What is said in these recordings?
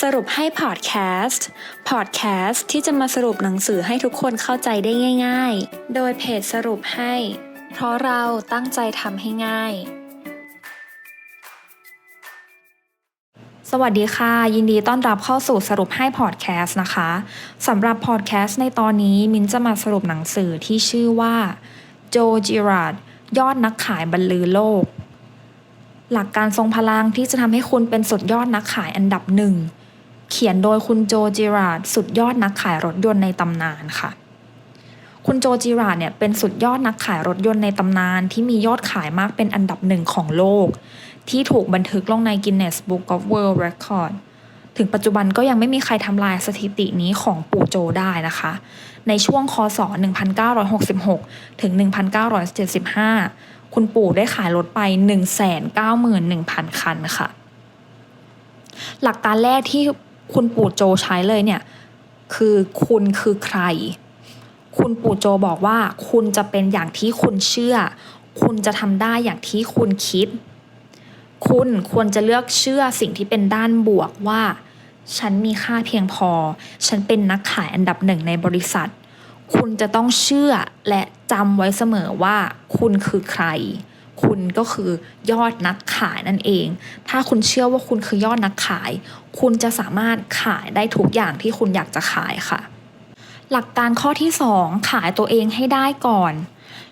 สรุปให้พอดแคสต์ พอดแคสต์ที่จะมาสรุปหนังสือให้ทุกคนเข้าใจได้ง่าย ๆ โดยเพจสรุปให้ เพราะเราตั้งใจทำให้ง่าย สวัสดีค่ะ ยินดีต้อนรับเข้าสู่สรุปให้พอดแคสต์นะคะสำหรับพอดแคสต์ในตอนนี้มินจะมาสรุปหนังสือที่ชื่อว่าโจจิราดยอดนักขายบรรลือโลกหลักการทรงพลังที่จะทำให้คุณเป็นสุดยอดนักขายอันดับหนึ่ง เขียนโดยคุณโจจิราดสุดยอดนักขายรถยนต์ในตำนานค่ะ คุณโจจิราดเนี่ยเป็นสุดยอดนักขายรถยนต์ในตำนาน ที่มียอดขายมากเป็นอันดับหนึ่งของโลก ที่ถูกบันทึกลงใน Guinness Book of World Record ถึงปัจจุบันก็ยังไม่มีใครทำลายสถิตินี้ของปู่โจได้นะคะ ในช่วงคศ 1966 ถึง 1975 คุณปู่ได้ขายรถไป 191,000 คันค่ะ หลักการแรกที่ คุณปู่โจใช้เลยเนี่ย คือคุณคือใคร คุณปู่โจบอกว่า คุณจะเป็นอย่างที่คุณเชื่อ คุณจะทำได้อย่างที่คุณคิด คุณควรจะเลือกเชื่อสิ่งที่เป็นด้านบวกว่า ฉันมีค่าเพียงพอ ฉันเป็นนักขายอันดับหนึ่งในบริษัท คุณจะต้องเชื่อและจำไว้เสมอว่า คุณคือใคร คุณก็คือยอดนักขายนั่นเอง ถ้าคุณเชื่อว่าคุณคือยอดนักขาย คุณจะสามารถขายได้ทุกอย่างที่คุณอยากจะขายค่ะ หลักการข้อที่ 2 ขายตัวเองให้ได้ก่อน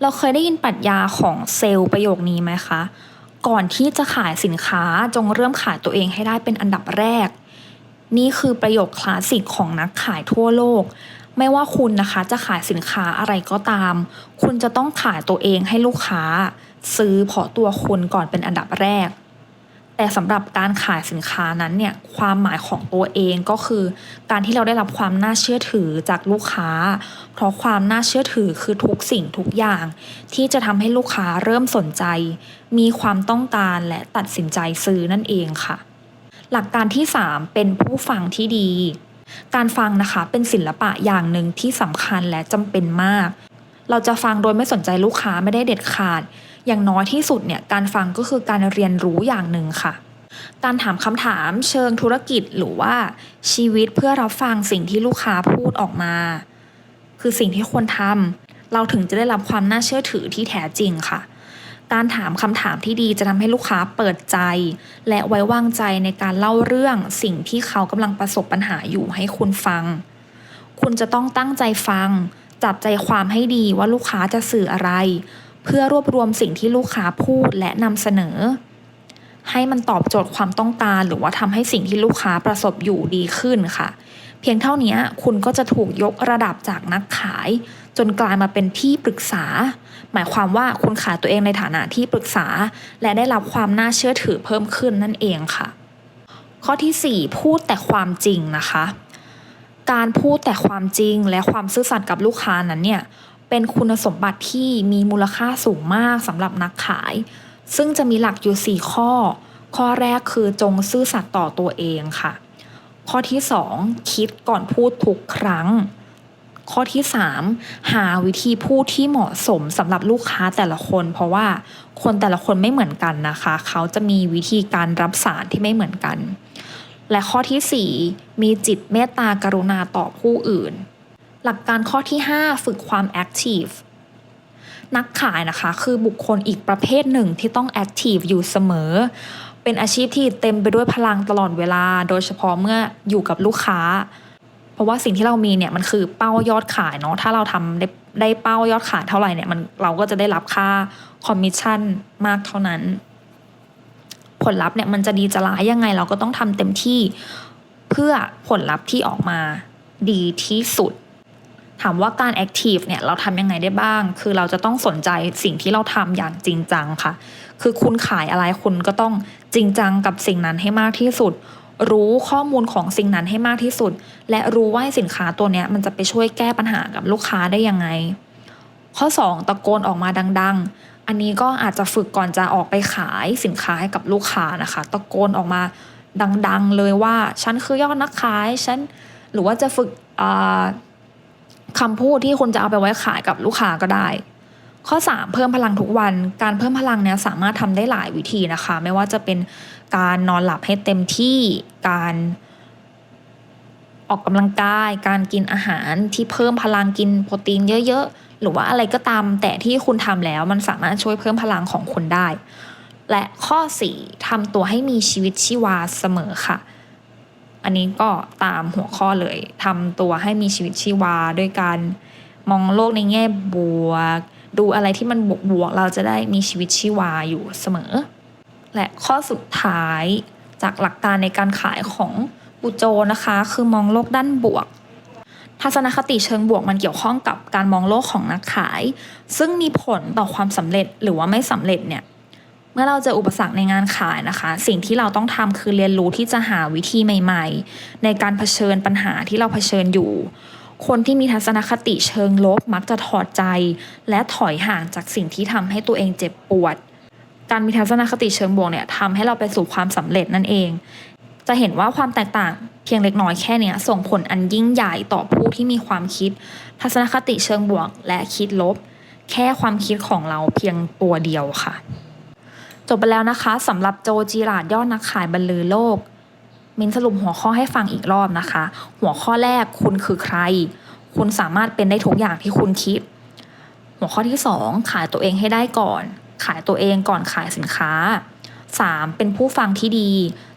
เราเคยได้ยินปรัชญาของเซลล์ประโยคนี้ไหมคะ ก่อนที่จะขายสินค้าจงเริ่มขายตัวเองให้ได้เป็นอันดับแรก นี่คือประโยคคลาสสิกของนักขายทั่วโลกไม่ว่าคุณนะคะจะขายสินค้าอะไรก็ตาม คุณจะต้องขายตัวเองให้ลูกค้า ซื้อเพราะตัวคุณก่อนเป็นอันดับแรก แต่สำหรับการขายสินค้านั้นเนี่ยความหมายของตัวเองก็คือ การที่เราได้รับความน่าเชื่อถือจากลูกค้า เพราะความน่าเชื่อถือคือทุกสิ่งทุกอย่าง ที่จะทำให้ลูกค้าเริ่มสนใจ มีความต้องการและตัดสินใจซื้อนั่นเองค่ะ หลักการที่ 3 เป็นผู้ฟังที่ดีการฟังนะคะเป็นศิลปะอย่างหนึ่งที่สำคัญและจำเป็นมาก เราจะฟังโดยไม่สนใจลูกค้าไม่ได้เด็ดขาด อย่างน้อยที่สุดเนี่ยการฟังก็คือการเรียนรู้อย่างหนึ่งค่ะ การถามคำถามเชิงธุรกิจหรือว่าชีวิตเพื่อรับฟังสิ่งที่ลูกค้าพูดออกมา คือสิ่งที่ควรทำเราถึงจะได้รับความน่าเชื่อถือที่แท้จริงค่ะการถามคำถามที่ดีจะทำให้ลูกค้าเปิดใจ และไว้วางใจในการเล่าเรื่องสิ่งที่เขากำลังประสบปัญหาอยู่ให้คุณฟัง คุณจะต้องตั้งใจฟัง จับใจความให้ดีว่าลูกค้าจะสื่ออะไร เพื่อรวบรวมสิ่งที่ลูกค้าพูดและนำเสนอ ให้มันตอบโจทย์ความต้องการ หรือว่าทำให้สิ่งที่ลูกค้าประสบอยู่ดีขึ้นค่ะ เพียงเท่านี้คุณก็จะถูกยกระดับจากนักขาย จนกลายมาเป็นที่ปรึกษา หมายความว่าคุณขายตัวเองในฐานะที่ปรึกษา และได้รับความน่าเชื่อถือเพิ่มขึ้นนั่นเองค่ะ ข้อที่ 4 พูดแต่ความจริงนะคะ การพูดแต่ความจริงและความซื่อสัตย์กับลูกค้านั้นเนี่ยเป็นคุณสมบัติที่มีมูลค่าสูงมากสำหรับนักขาย ซึ่งจะมีหลักอยู่ 4 ข้อ ข้อแรกคือจงซื่อสัตย์ต่อตัวเองค่ะ ข้อที่ 2 คิดก่อนพูดทุกครั้ง ข้อที่ 3 หาวิธีพูดที่เหมาะสมสำหรับลูกค้าแต่ละคน เพราะว่าคนแต่ละคนไม่เหมือนกันนะคะ เขาจะมีวิธีการรับสารที่ไม่เหมือนกัน และข้อที่ 4 มีจิตเมตตากรุณาต่อผู้อื่น หลักการข้อที่ 5 ฝึกความแอคทีฟนักขายนะคะคือบุคคลอีกประเภทหนึ่งที่ต้องแอคทีฟอยู่เสมอ เป็นอาชีพที่เต็มไปด้วยพลังตลอดเวลา โดยเฉพาะเมื่ออยู่กับลูกค้า เพราะว่าสิ่งที่เรามีเนี่ยมันคือเป้ายอดขายเนาะถ้าเราทำได้ได้เป้ายอดขายเท่าไหร่เนี่ยมันเราก็จะได้รับค่าคอมมิชชั่นมากเท่านั้น ผลลัพธ์เนี่ยมันจะดีจะร้ายยังไงเราก็ต้องทำเต็มที่ เพื่อผลลัพธ์ที่ออกมาดีที่สุด ถามว่าการแอคทีฟเนี่ยเราทำยังไงได้บ้าง คือเราจะต้องสนใจสิ่งที่เราทำอย่างจริงจังค่ะ คือคุณขายอะไรคุณก็ต้องจริงจังกับสิ่งนั้นให้มากที่สุด รู้ข้อมูลของสิ่งนั้นให้มากที่สุด และรู้ว่าสินค้าตัวเนี้ยมันจะไปช่วยแก้ปัญหากับลูกค้าได้ยังไง ข้อ 2 ตะโกนออกมาดังๆ อันนี้ก็อาจจะฝึกก่อนจะออกไปขายสินค้าให้กับลูกค้านะคะ ตะโกนออกมาดัง ๆ เลยว่าฉันคือยอดนักขายฉันหรือว่าจะฝึกคำพูดที่คุณจะเอาไปไว้ขายกับลูกค้าก็ได้ ข้อ 3 เพิ่มพลังทุกวัน การเพิ่มพลังเนี้ยสามารถทำได้หลายวิธีนะคะ ไม่ว่าจะเป็นการนอนหลับให้เต็มที่การออกกำลังกาย การกินอาหารที่เพิ่มพลังกินโปรตีนเยอะ ๆ หรือว่าอะไรก็ตามแต่ที่คุณทำแล้วมันสามารถช่วยเพิ่มพลังของคุณได้ และข้อ 4ทำตัวให้มีชีวิตชีวาเสมอค่ะ อันนี้ก็ตามหัวข้อเลยทำตัวให้มีชีวิตชีวาด้วยการมองโลกในแง่บวก ดูอะไรที่มันบวกบวกเราจะได้มีชีวิตชีวาอยู่เสมอ และข้อสุดท้ายจากหลักการในการขายของปูโจนะคะ คือมองโลกด้านบวก ทัศนคติเชิงบวกมันเกี่ยวข้องกับการมองโลกของนักขาย ซึ่งมีผลต่อความสำเร็จหรือว่าไม่สำเร็จเนี่ยเมื่อเราเจออุปสรรคในงานขายนะคะ สิ่งที่เราต้องทำคือเรียนรู้ที่จะหาวิธีใหม่ ๆ ในการเผชิญปัญหาที่เราเผชิญอยู่ คนที่มีทัศนคติเชิงลบมักจะถอดใจ และถอยห่างจากสิ่งที่ทำให้ตัวเองเจ็บปวด การมีทัศนคติเชิงบวกเนี่ยทำให้เราไปสู่ความสำเร็จนั่นเอง จะเห็นว่าความแตกต่างเพียงเล็กน้อยแค่เนี้ยส่งผลอันยิ่งใหญ่ต่อผู้ที่มีความคิด ทัศนคติเชิงบวก และคิดลบ แค่ความคิดของเราเพียงตัวเดียวค่ะ จบไปแล้วนะคะสำหรับโจจีราดยอดนักขายบรรลือโลก มินสรุปหัวข้อให้ฟังอีกรอบนะคะ หัวข้อแรกคุณคือใคร คุณสามารถเป็นได้ทุกอย่างที่คุณคิด หัวข้อที่ 2 ขายตัวเองให้ได้ก่อน ขายตัวเองก่อนขายสินค้า 3. เป็นผู้ฟังที่ดี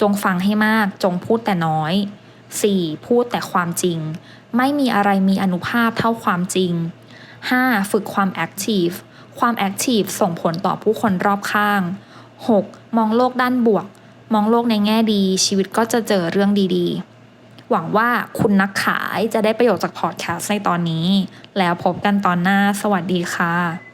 จงฟังให้มากจงพูดแต่น้อย 4. พูดแต่ความจริง ไม่มีอะไรมีอนุภาพเท่าความจริง 5. ฝึกความแอคทีฟความแอคทีฟส่งผลต่อผู้คนรอบข้าง 6. มองโลกด้านบวก มองโลกในแง่ดี ชีวิตก็จะเจอเรื่องดีๆ หวังว่าคุณนักขายจะได้ประโยชน์จากพอดแคสต์ในตอนนี้ แล้วพบกันตอนหน้า สวัสดีค่ะ